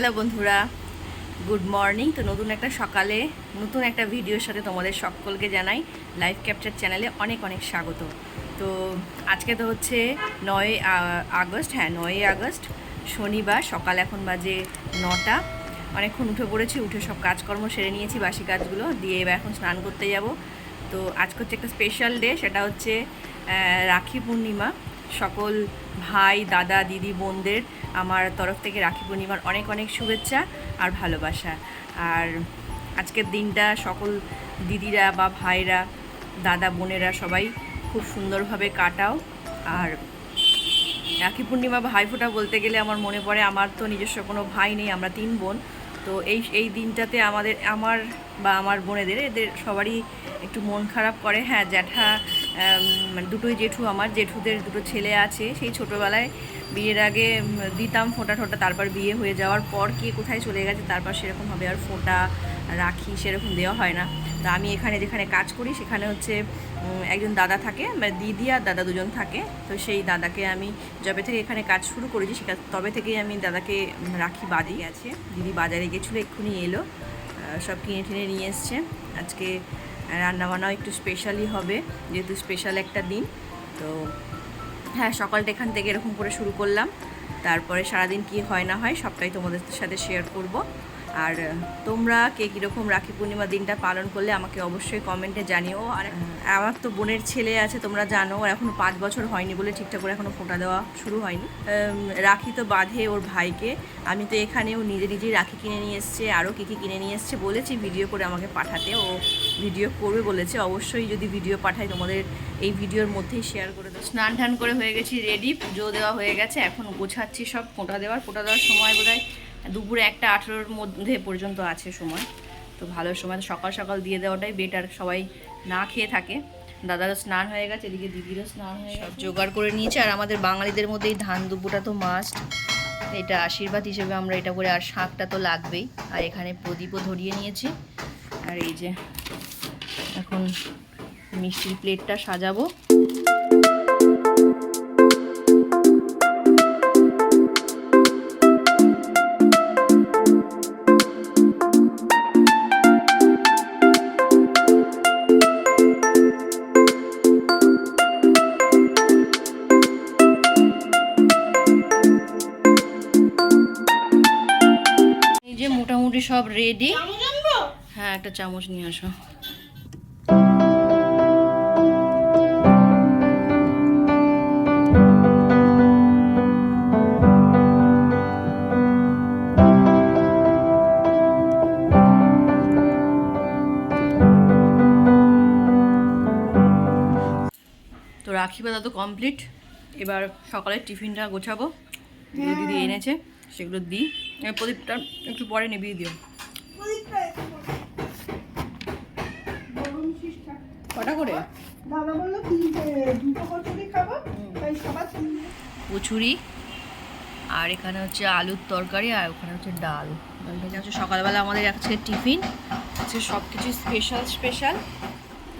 Hello বন্ধুরা, good morning. তো নতুন একটা সকালে, নতুন একটা ভিডিওর সাথে তোমাদের সকলকে জানাই লাইভ ক্যাপচার চ্যানেলে অনেক অনেক স্বাগত। তো আজকে তো হচ্ছে নয় আগস্ট হ্যাঁ নয়ই আগস্ট, শনিবার, সকাল এখন বাজে নটা। অনেকক্ষণ উঠে পড়েছি, উঠে সব কাজকর্ম সেরে নিয়েছি, বাসি কাজগুলো, দিয়ে এবার এখন স্নান করতে যাব। তো আজকে হচ্ছে একটা স্পেশাল ডে সেটা হচ্ছে রাখি পূর্ণিমা। সকল ভাই, দাদা, দিদি, বোনদের আমার তরফ থেকে রাখি পূর্ণিমার অনেক অনেক শুভেচ্ছা আর ভালোবাসা। আর আজকের দিনটা সকল দিদিরা বা ভাইরা, দাদা, বোনেরা সবাই খুব সুন্দরভাবে কাটাও। আর রাখি পূর্ণিমা বা ভাইফোঁটা বলতে গেলে আমার মনে পড়ে, আমার তো নিজস্ব কোনো ভাই নেই, আমরা তিন বোন। তো এই এই দিনটাতে আমাদের, আমার বা আমার বোনেদের, এদের সবারই একটু মন খারাপ করে হ্যাঁ জ্যাঠা মানে দুটোই জেঠু আমার, জেঠুদের দুটো ছেলে আছে। সেই ছোটোবেলায় বিয়ের আগে দিতাম ফোঁটা ঠোঁটা, তারপর বিয়ে হয়ে যাওয়ার পর কে কোথায় চলে গেছে, তারপর সেরকমভাবে আর ফোঁটা রাখি সেরকম দেওয়া হয় না। তো আমি এখানে যেখানে কাজ করি, সেখানে হচ্ছে একজন দাদা থাকে মানে দিদি আর দাদা দুজন থাকে। তো সেই দাদাকে আমি যবে থেকে এখানে কাজ শুরু করেছি, সেটা তবে থেকেই আমি দাদাকে রাখি বাদি আছে। দিদি বাজারে গেছিল, এক্ষুনি এলো সব কিনে টিনে নিয়ে এসছে। আজকে রান্নাবান্নাও একটু স্পেশালি হবে, যেহেতু স্পেশাল একটা দিন। তো হ্যাঁ সকালটা এখান থেকে এরকম করে শুরু করলাম। তারপরে সারাদিন কি হয় না হয় সবটাই তোমাদের সাথে শেয়ার করব। আর তোমরা কে কীরকম রাখি পূর্ণিমা দিনটা পালন করলে আমাকে অবশ্যই কমেন্টে জানিও। আর আমার তো বোনের ছেলে আছে তোমরা জানো এখনও পাঁচ বছর হয়নি বলে ঠিকঠাক করে এখনও ফোঁটা দেওয়া শুরু হয়নি। রাখি তো বাঁধে ওর ভাইকে। আমি তো এখানেও নিজে নিজেই রাখি কিনে নিয়ে এসছে আরও কী কী কিনে নিয়ে এসছে বলেছি ভিডিও করে আমাকে পাঠাতে। ও ভিডিও করবে বলেছে অবশ্যই যদি ভিডিও পাঠাই তোমাদের এই ভিডিওর মধ্যেই শেয়ার করে দেবো স্নান টান করে হয়ে গেছি রেডি পুজো দেওয়া হয়ে গেছে এখন গোছাচ্ছি সব ফোঁটা দেওয়ার ফোঁটা দেওয়ার সময় বোধহয় দুপুরে একটা আঠেরোর মধ্যে পর্যন্ত আছে সময়। তো ভালো সময় সকাল সকাল দিয়ে দেওয়াটাই বেটার সবাই না খেয়ে থাকে। দাদারও স্নান হয়ে গেছে এদিকে দিদিরও স্নান হয়ে সব জোগাড় করে নিয়েছে আর আমাদের বাঙালিদের মধ্যে এই ধান দুপুটা তো মাস্ট এটা আশীর্বাদ হিসেবে আমরা এটা করে আর শাঁখটা তো লাগবেই। আর এখানে প্রদীপও ধরিয়ে নিয়েছি। আর এই যে এখন মিষ্টির প্লেটটা সাজাবো। সব রেডি হ্যাঁ একটা চামচ নিয়ে আসো। তো রাখি বাঁধা তো কমপ্লিট এবার সকালের টিফিনটা গোছাবো। যেগুলো দিদি এনেছে। সেগুলো দিই। প্রদীপটা একটু পরে নিবিয়ে দিও। কটা করে? দাদা বলল দুটো কচুরি খাব তাই সবার কচুরি আর এখানে হচ্ছে আলুর তরকারি আর ওখানে হচ্ছে ডাল। ডালটা হচ্ছে সকালবেলা আমাদের আজকে টিফিন। আজকে সব কিছু স্পেশাল স্পেশাল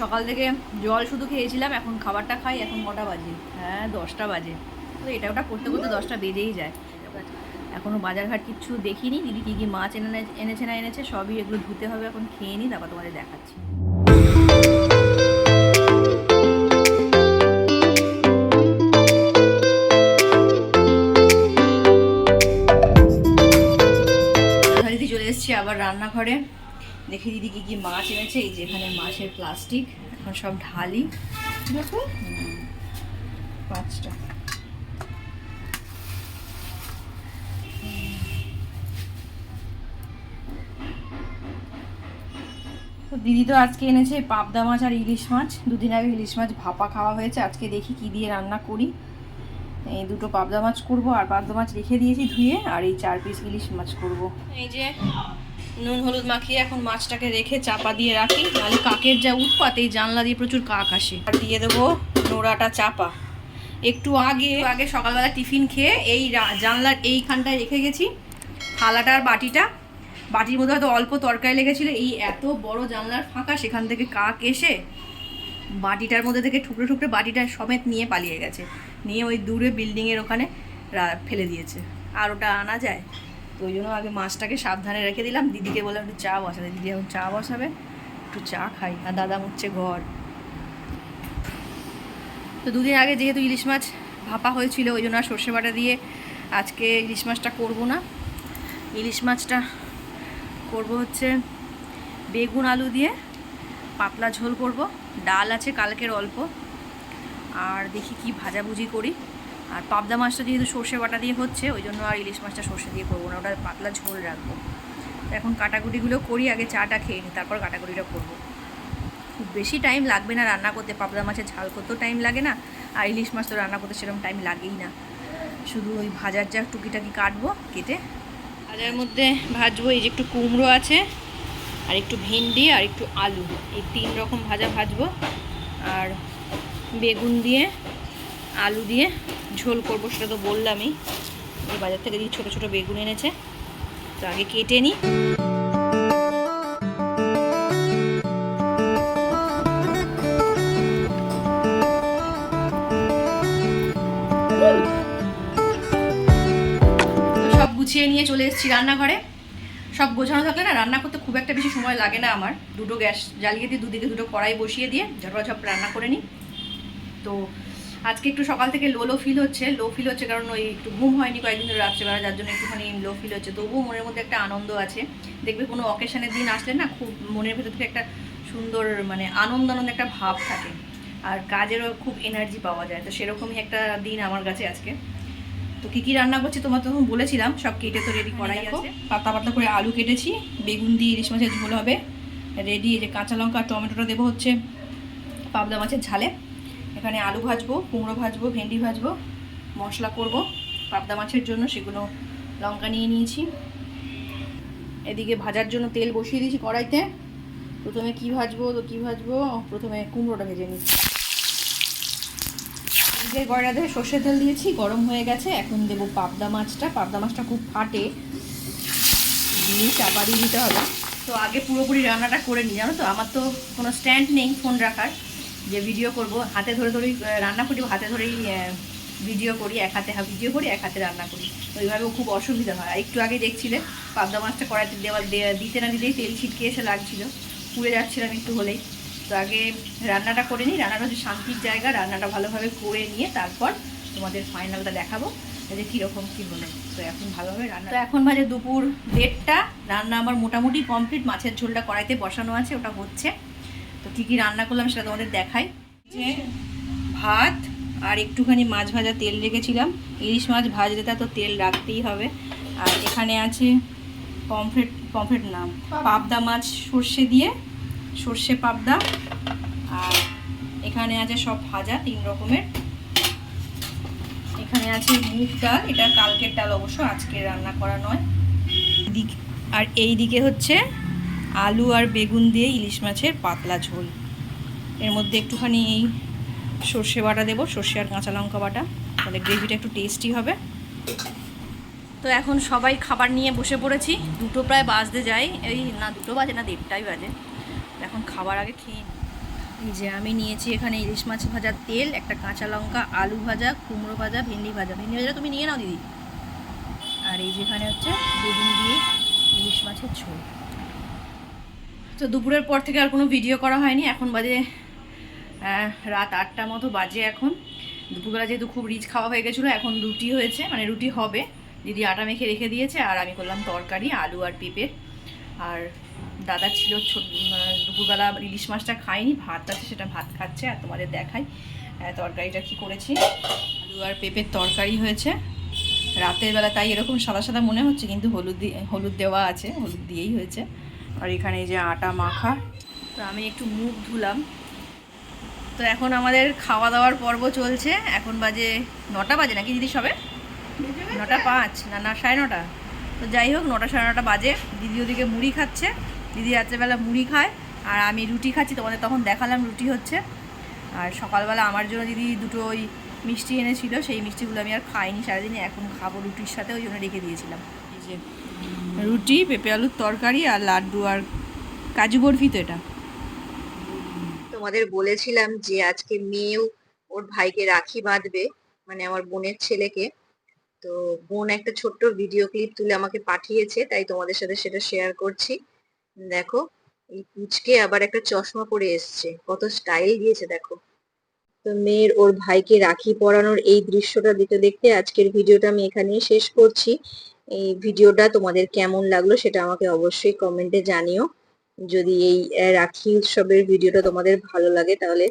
সকাল থেকে জল শুধু খেয়েছিলাম এখন খাবারটা খাই এখন কটা বাজে? হ্যাঁ দশটা বাজে। তো এটা ওটা করতে করতে দশটা বেজেই যায়। এখনও বাজারঘাট কিচ্ছু দেখিনি। দিদি কী কী মাছ এনে এনেছে না এনেছে সবই এগুলো ধুতে হবে, এখন খেয়ে নিই তারপর তোমাদের দেখাচ্ছি। এসেছি আবার রান্নাঘরে। দেখি দিদি কি কি মাছ এনেছে, এই যে এখানে মাছের প্লাস্টিক এখন সব ঢালি। দেখো পাঁচটা। তো দিদি তো আজকে এনেছে পাবদা মাছ আর ইলিশ মাছ। দুদিন আগে ইলিশ মাছ ভাপা খাওয়া হয়েছে। আজকে দেখি কি দিয়ে রান্না করি। এই দুটো পাবদা মাছ করব আর পাবদা মাছ রেখে দিয়েছি ধুয়ে আর এই চার পিস ইলিশ মাছ করব। এই যে নুন হলুদ মাখিয়ে এখন মাছটাকে রেখে চাপা দিয়ে রাখি। নাহলে কাকের যা উৎপাত, এই জানলা দিয়ে প্রচুর কাক আসে। আর দিয়ে দেবো নোড়াটা চাপা। একটু আগে আগে সকালবেলা টিফিন খেয়ে এই জানলার এইখানটায় রেখে গেছি। থালাটা আর বাটিটা। বাটির মধ্যে হয়তো অল্প তরকারি লেগেছিলো। এই এত বড় জানলার ফাঁকা, সেখান থেকে কাক এসে বাটিটার মধ্যে থেকে ঠুকরে ঠুকরে বাটিটা সমেত নিয়ে পালিয়ে গেছে। নিয়ে ওই দূরে বিল্ডিংয়ের ওখানে ফেলে দিয়েছে। আর ওটা আনা যায়। তো ওই জন্য আগে মাছটাকে সাবধানে রেখে দিলাম। দিদিকে বললাম, একটু চা বসাতে। দিদি এখন চা বসাবে, একটু চা খাই। আর দাদা মুচ্ছে ঘর। তো দুদিন আগে যেহেতু ইলিশ মাছ ভাপা হয়েছিল, ওই জন্য আর সর্ষে বাটা দিয়ে আজকে ইলিশ মাছটা করব না। ইলিশ মাছটা করব হচ্ছে বেগুন আলু দিয়ে পাতলা ঝোল করব। ডাল আছে কালকের অল্প। আর দেখি কি ভাজাভুজি করি। আর পাবদা মাছটা যেহেতু সর্ষে বাটা দিয়ে হচ্ছে, ওই জন্য আর ইলিশ মাছটা সর্ষে দিয়ে করব না, ওটা পাতলা ঝোল রাখব। এখন কাটাকুটিগুলো করি, আগে চাটা খেয়ে নিই, তারপর কাটাকুটিটা করব। খুব বেশি টাইম লাগবে না রান্না করতে, পাবদা মাছের ঝাল করতেও টাইম লাগে না, আর ইলিশ মাছ তো রান্না করতে সেরকম টাইম লাগেই না। শুধু ওই ভাজার যা টুকিটাকি কাটবো, কেটে ভাজার মধ্যে ভাজবো, এই যে একটু কুমড়ো আছে, আর একটু ভেন্ডি, আর একটু আলু। এই তিন রকম ভাজা ভাজবো, আর বেগুন দিয়ে, আলু দিয়ে ঝোল করব সেটা তো বললামই। এই বাজার থেকে দিয়ে ছোটো ছোটো বেগুন এনেছে, তো আগে কেটে নিই। গুছিয়ে নিয়ে চলে এসেছি রান্নাঘরে। সব গোছানো থাকলে না, রান্না করতে খুব একটা বেশি সময় লাগে না আমার। দুটো গ্যাস জ্বালিয়ে দিয়ে দুদিকে দুটো কড়াই বসিয়ে দিয়ে ঝটপট রান্না করে নিই। তো আজকে একটু সকাল থেকে লো লো ফিল হচ্ছে। লো ফিল হচ্ছে কারণ ওই একটু ঘুম হয়নি কয়েকদিন ধরে রাত্রেবেলা, যার জন্য একটুখানি লো ফিল হচ্ছে। তবুও মনের মধ্যে একটা আনন্দ আছে। দেখবে কোনো অকেশনের দিন আসলে না খুব মনের ভেতর থেকে একটা সুন্দর মানে আনন্দ আনন্দ একটা ভাব থাকে। আর কাজেরও খুব এনার্জি পাওয়া যায়। তো সেরকমই একটা দিন আমার কাছে আজকে। তো কী কী রান্না করছি তোমার তখন বলেছিলাম সব কেটে তো রেডি করাই আছে। পাতা পাতা করে আলু কেটেছি বেগুন দিয়ে ইলিশ মাছের ঝোল হবে। রেডি এই যে কাঁচা লঙ্কা টমেটোটা দেবো হচ্ছে পাবদা মাছের ঝালে। এখানে আলু ভাজবো কুমড়ো ভাজবো ভেন্ডি ভাজবো মশলা করব। পাবদা মাছের জন্য সেগুলো লঙ্কা নিয়ে নিয়েছি। এদিকে ভাজার জন্য তেল বসিয়ে দিয়েছি কড়াইতে। প্রথমে কি ভাজবো তো কি ভাজবো? প্রথমে কুমড়োটা ভেজে নিচ্ছি। যে কড়াইতে সর্ষের তেল দিয়েছি, গরম হয়ে গেছে, এখন দেবো পাবদা মাছটা। পাবদা মাছটা খুব ফাটে। দিয়ে চাপা দিয়ে দিতে হবে। তো আগে পুরোপুরি রান্নাটা করে নিই, জানো তো? আমার তো কোনো স্ট্যান্ড নেই ফোন রাখার। যে ভিডিও করব, হাতে ধরে ধরেই রান্না করি, হাতে ধরেই ভিডিও করি, এক হাতে ভিডিও করি, এক হাতে রান্না করি। তো এইভাবেও খুব অসুবিধা হয়। একটু আগে দেখছিলে, পাবদা মাছটা কড়াইতে দেওয়া দিতে না দিতেই তেল ছিটকে এসে লাগছিল। পুড়ে যাচ্ছিলাম একটু হলেই। তো আগে রান্নাটা করে নিই। রান্নাটা হচ্ছে শান্তির জায়গা। রান্নাটা ভালোভাবে করে নিয়ে তারপর তোমাদের ফাইনালটা দেখাবো যে কীরকম কী হলো। তো এখন ভালোভাবে রান্না তো এখন বাজে দুপুর দেড়টা। রান্না আমার মোটামুটি কমপ্লিট। মাছের ঝোলটা কড়াইতে বসানো আছে ওটা হচ্ছে। তো কী কী রান্না করলাম সেটা তোমাদের দেখাই। যে ভাত আর একটুখানি মাছ ভাজা তেল রেখেছিলাম। ইলিশ মাছ ভাজলে তা তো তেল রাখতেই হবে। আর এখানে আছে পমফ্রেট পমফ্রেট নাম পাবদা মাছ সর্ষে দিয়ে সর্ষে, পাবদা। আর এখানে আছে সব ভাজা, তিন রকমের। এখানে আছে মুগ ডাল। এটা কালকের ডাল অবশ্য, আজকে রান্না করা নয়। দিক আর এই দিকে হচ্ছে আলু আর বেগুন দিয়ে ইলিশ মাছের পাতলা ঝোল। এর মধ্যে একটুখানি এই সর্ষে বাটা দেবো, সর্ষে আর কাঁচা লঙ্কা বাটা। তাহলে গ্রেভিটা একটু টেস্টি হবে। তো এখন সবাই খাবার নিয়ে বসে পড়েছি। দুটো প্রায় বাজতে যায়। এই না, দুটো বাজে না, দেড়টাই বাজে। এখন খাবার আগে খেয়ে যে আমি নিয়েছি এখানে ইলিশ মাছ ভাজার তেল, একটা কাঁচা লঙ্কা, আলু ভাজা, কুমড়ো ভাজা, ভেন্ডি ভাজা। ভেন্ডি ভাজা তুমি নিয়ে নাও, দিদি। আর এই যেখানে হচ্ছে বেগুন দিয়ে ইলিশ মাছের ঝোল। তো দুপুরের পর থেকে আর কোনো ভিডিও করা হয়নি। এখন বাজে রাত আটটা মতো বাজে এখন। দুপুরবেলা যেহেতু খুব রিচ খাওয়া হয়ে গেছিল, এখন রুটি হয়েছে মানে রুটি হবে। দিদি আটা মেখে রেখে দিয়েছে, আর আমি করলাম তরকারি, আলু আর পেঁপে। আর দাদা ছিল ছোট দুপুরবেলা ইলিশ মাছটা খাইনি ভাত আছে সেটা ভাত খাচ্ছে আর তোমাদের দেখাই তরকারিটা কি করেছি? আলু আর পেঁপের তরকারি হয়েছে। রাতের বেলা তাই এরকম সাদা সাদা মনে হচ্ছে কিন্তু হলুদ দিয়ে হলুদ দেওয়া আছে হলুদ দিয়েই হয়েছে। আর এখানে যে আটা মাখা তো আমি একটু মুখ ধুলাম। তো এখন আমাদের খাওয়া দাওয়ার পর্ব চলছে। এখন বাজে নটা বাজে নাকি দিদি সবে? নটা পাঁচ না না সাড়ে নটা। তো যাই হোক নটা সাড়ে নটা বাজে। দিদি ওদিকে মুড়ি খাচ্ছে। দিদি রাত্রেবেলা মুড়ি খায়, আর আমি রুটি খাচ্ছি, তোমাদের তখন দেখালাম রুটি হচ্ছে। আর সকালবেলা আমার জন্য দিদি দুটো ওই মিষ্টি এনেছিল, সেই মিষ্টিগুলো আমি আর খাইনি, সারাদিনে এখন খাব রুটির সাথে, ওই জন্য রেখে দিয়েছিলাম। যে রুটি, পেঁপে আলুর তরকারি আর লাড্ডু আর কাজু বরফি তো এটা। তোমাদের বলেছিলাম যে আজকে মেয়েও ওর ভাইকে রাখি বাঁধবে মানে আমার বোনের ছেলেকে। তো বোন একটা ছোট্ট ভিডিও ক্লিপ তুলে আমাকে পাঠিয়েছে, তাই তোমাদের সাথে সেটা শেয়ার করছি। দেখো, এই পুচকে আবার একটা চশমা পরে এসছে। কত স্টাইল দিয়েছে, দেখো। তো মেয়ের ওর ভাইকে রাখি পরানোর এই দৃশ্যটা দেখতে দেখতে আজকের ভিডিওটা আমি এখানেই শেষ করছি। এই ভিডিওটা তোমাদের কেমন লাগল সেটা আমাকে অবশ্যই কমেন্টে জানিও। যদি এই রাখি উৎসবের ভিডিওটা তোমাদের ভালো লাগে তাহলে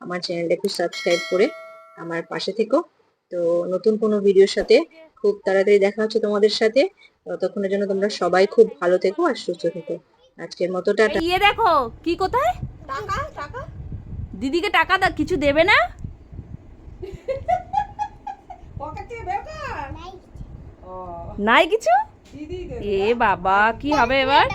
আমার চ্যানেলটা একটু সাবস্ক্রাইব করে আমার পাশে থেকো। তো নতুন কোনো ভিডিওর সাথে খুব তাড়াতাড়ি দেখা হচ্ছে তোমাদের সাথে। ততক্ষণের জন্য তোমরা সবাই খুব ভালো থেকো আর সুস্থ থেকো। আজকের মতো টাটা ইয়ে দেখো কি কোথায়? টাকা টাকা। দিদিকে টাকা দা কিছু দেবে না? নাই কিছু। দিদি এ বাবা কি হবে এবার?